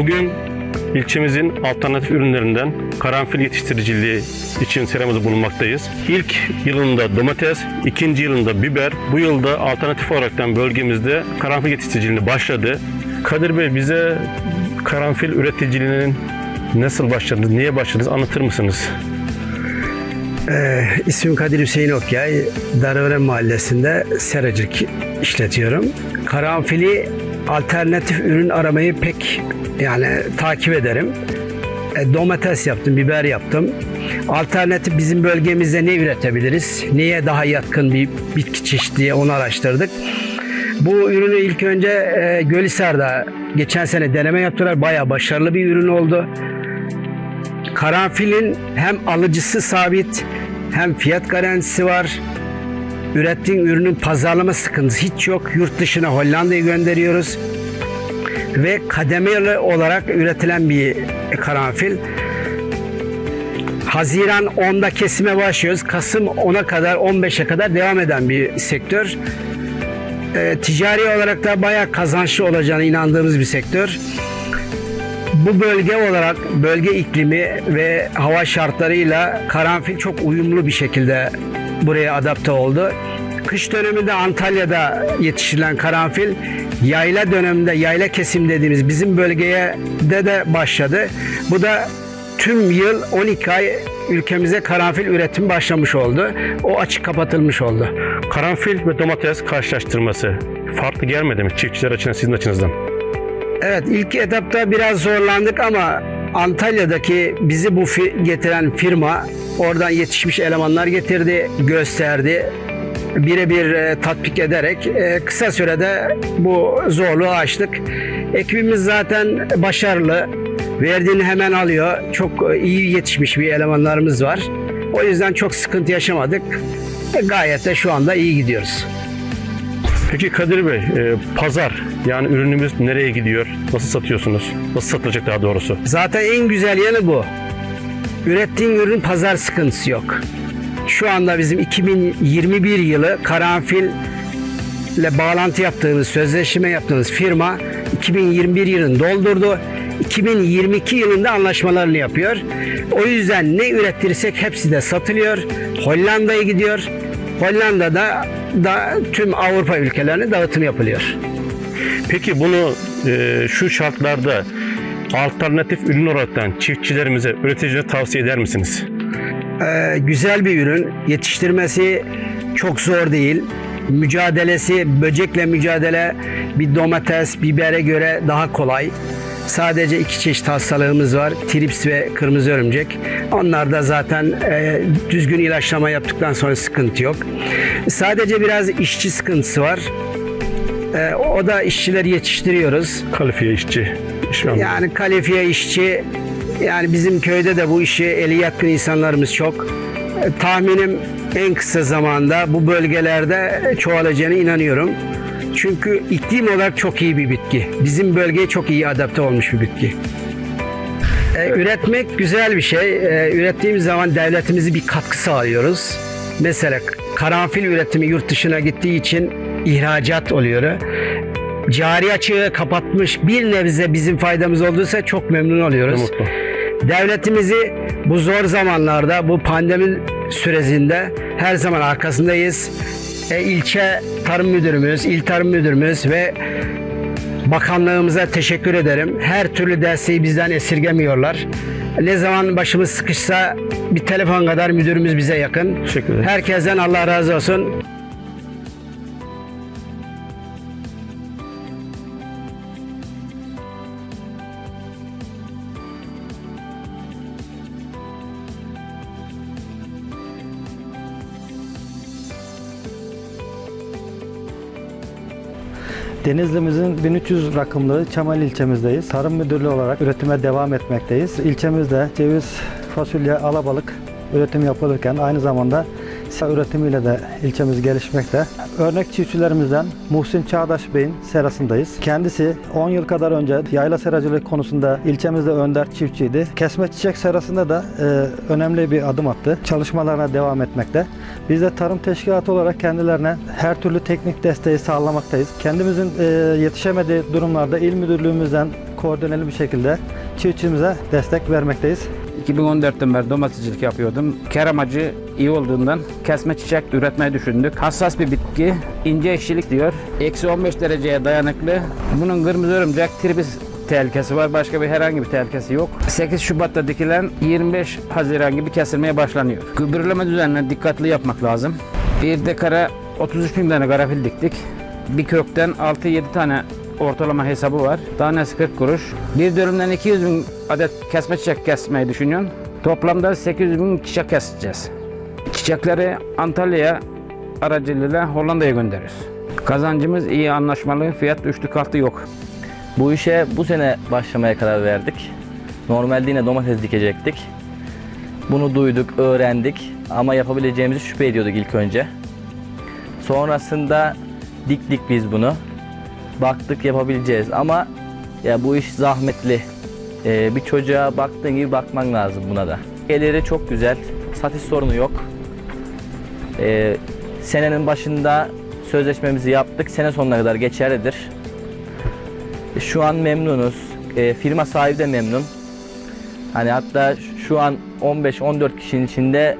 Bugün ilçemizin alternatif ürünlerinden karanfil yetiştiriciliği için seramızı bulunmaktayız. İlk yılında domates, ikinci yılında biber, bu yılda alternatif olaraktan bölgemizde karanfil yetiştiriciliğine başladı. Kadir Bey bize karanfil üreticiliğinin nasıl başladınız, niye başladınız anlatır mısınız? Ee, ismim Kadir Hüseyin Okyay. Darıveren Mahallesi'nde seracılık işletiyorum. Karanfili alternatif ürün aramayı pek yani takip ederim. E, domates yaptım, biber yaptım. Alternatif bizim bölgemizde ne üretebiliriz? Neye daha yatkın bir bitki çeşitliliği onu araştırdık. Bu ürünü ilk önce e, Gölhisar'da geçen sene deneme yaptılar. Bayağı başarılı bir ürün oldu. Karanfilin hem alıcısı sabit hem fiyat garantisi var. Ürettiğin ürünün pazarlama sıkıntısı hiç yok. Yurt dışına Hollanda'ya gönderiyoruz. Ve kademeli olarak üretilen bir karanfil. Haziran 10'da kesime başlıyoruz. Kasım 10'a kadar 15'e kadar devam eden bir sektör. Ee, ticari olarak da bayağı kazançlı olacağına inandığımız bir sektör bu bölge olarak bölge iklimi ve hava şartlarıyla karanfil çok uyumlu bir şekilde buraya adapte oldu. Kış döneminde Antalya'da yetiştirilen karanfil yayla döneminde yayla kesim dediğimiz bizim bölgeye de de başladı. Bu da tüm yıl 12 ay ülkemize karanfil üretimi başlamış oldu. O açık kapatılmış oldu. Karanfil ve domates karşılaştırması farklı gelmedi mi çiftçiler açısından sizin açınızdan? Evet ilk etapta biraz zorlandık ama Antalya'daki bizi bu fi- getiren firma oradan yetişmiş elemanlar getirdi, gösterdi. Birebir e, tatbik ederek e, kısa sürede bu zorluğu aştık. Ekibimiz zaten başarılı. Verdiğini hemen alıyor. Çok e, iyi yetişmiş bir elemanlarımız var. O yüzden çok sıkıntı yaşamadık. E, gayet de şu anda iyi gidiyoruz. Peki Kadir Bey, e, pazar yani ürünümüz nereye gidiyor? Nasıl satıyorsunuz? Nasıl satılacak daha doğrusu? Zaten en güzel yanı bu. Ürettiğin ürün pazar sıkıntısı yok. Şu anda bizim 2021 yılı karanfil ile bağlantı yaptığımız, sözleşme yaptığımız firma 2021 yılını doldurdu. 2022 yılında anlaşmalarını yapıyor. O yüzden ne ürettirirsek hepsi de satılıyor. Hollanda'ya gidiyor. Hollanda'da da tüm Avrupa ülkelerine dağıtım yapılıyor. Peki bunu e, şu şartlarda alternatif ürün olaraktan çiftçilerimize, üreticilere tavsiye eder misiniz? Ee, güzel bir ürün. Yetiştirmesi çok zor değil. Mücadelesi, böcekle mücadele bir domates, bibere göre daha kolay. Sadece iki çeşit hastalığımız var. Trips ve kırmızı örümcek. Onlar da zaten e, düzgün ilaçlama yaptıktan sonra sıkıntı yok. Sadece biraz işçi sıkıntısı var. E, o da işçileri yetiştiriyoruz. Kalifiye işçi. iş? Yani kalifiye işçi yani bizim köyde de bu işi eli yatkın insanlarımız çok. E, Tahminim en kısa zamanda bu bölgelerde çoğalacağına inanıyorum. Çünkü iklim olarak çok iyi bir bitki. Bizim bölgeye çok iyi adapte olmuş bir bitki. E, üretmek güzel bir şey. E, ürettiğimiz zaman devletimizi bir katkı sağlıyoruz. Mesela karanfil üretimi yurt dışına gittiği için ihracat oluyor. Cari açığı kapatmış bir nebze bizim faydamız olduysa çok memnun oluyoruz. mutlu. Devletimizi bu zor zamanlarda, bu pandemi sürecinde her zaman arkasındayız. E, ilçe tarım müdürümüz, il tarım müdürümüz ve bakanlığımıza teşekkür ederim. Her türlü desteği bizden esirgemiyorlar. Ne zaman başımız sıkışsa bir telefon kadar müdürümüz bize yakın. Teşekkür ederim. Herkesten Allah razı olsun. Denizli'mizin 1300 rakımlı Çamal ilçemizdeyiz. Tarım müdürlüğü olarak üretime devam etmekteyiz. İlçemizde ceviz, fasulye, alabalık üretim yapılırken aynı zamanda sera üretimiyle de ilçemiz gelişmekte. Örnek çiftçilerimizden Muhsin Çağdaş Bey'in serasındayız. Kendisi 10 yıl kadar önce yayla seracılık konusunda ilçemizde önder çiftçiydi. Kesme çiçek serasında da e, önemli bir adım attı. Çalışmalarına devam etmekte. Biz de tarım teşkilatı olarak kendilerine her türlü teknik desteği sağlamaktayız. Kendimizin e, yetişemediği durumlarda il müdürlüğümüzden koordineli bir şekilde çiftçimize destek vermekteyiz. 2014'ten beri domatescilik yapıyordum. Kar amacı iyi olduğundan kesme çiçek üretmeyi düşündük. Hassas bir bitki, ince işçilik diyor. Eksi 15 dereceye dayanıklı. Bunun kırmızı örümcek tribis tehlikesi var. Başka bir herhangi bir tehlikesi yok. 8 Şubat'ta dikilen 25 Haziran gibi kesilmeye başlanıyor. Gübreleme düzenine dikkatli yapmak lazım. Bir dekara 33 bin tane garafil diktik. Bir kökten 6-7 tane ortalama hesabı var. Tanesi 40 kuruş. Bir dönümden 200 bin adet kesme çiçek kesmeyi düşünüyorsun. Toplamda 800 bin çiçek keseceğiz. Çiçekleri Antalya'ya aracılığıyla Hollanda'ya gönderiyoruz. Kazancımız iyi anlaşmalı, fiyat üçlü kalktı yok. Bu işe bu sene başlamaya karar verdik. Normalde yine domates dikecektik. Bunu duyduk, öğrendik ama yapabileceğimizi şüphe ediyorduk ilk önce. Sonrasında diktik biz bunu. Baktık yapabileceğiz ama ya bu iş zahmetli. Ee, bir çocuğa baktığın gibi bakman lazım buna da. Geliri çok güzel, satış sorunu yok. Ee, senenin başında sözleşmemizi yaptık, sene sonuna kadar geçerlidir. Şu an memnunuz. E, firma sahibi de memnun. Hani hatta şu an 15-14 kişinin içinde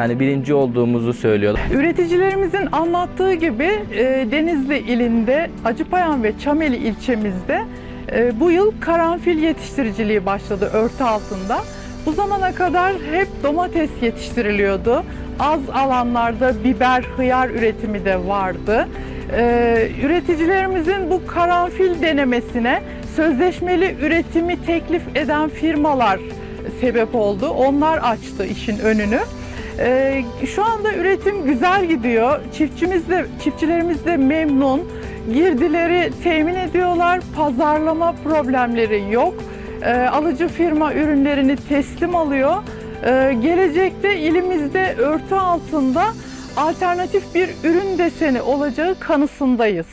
hani birinci olduğumuzu söylüyor. Üreticilerimizin anlattığı gibi e, Denizli ilinde Acıpayam ve Çameli ilçemizde e, bu yıl karanfil yetiştiriciliği başladı örtü altında. Bu zamana kadar hep domates yetiştiriliyordu. Az alanlarda biber, hıyar üretimi de vardı. E, üreticilerimizin bu karanfil denemesine sözleşmeli üretimi teklif eden firmalar sebep oldu. Onlar açtı işin önünü. Ee, şu anda üretim güzel gidiyor. Çiftçimiz de, çiftçilerimiz de memnun. Girdileri temin ediyorlar. Pazarlama problemleri yok. Ee, alıcı firma ürünlerini teslim alıyor. Ee, gelecekte ilimizde örtü altında alternatif bir ürün deseni olacağı kanısındayız.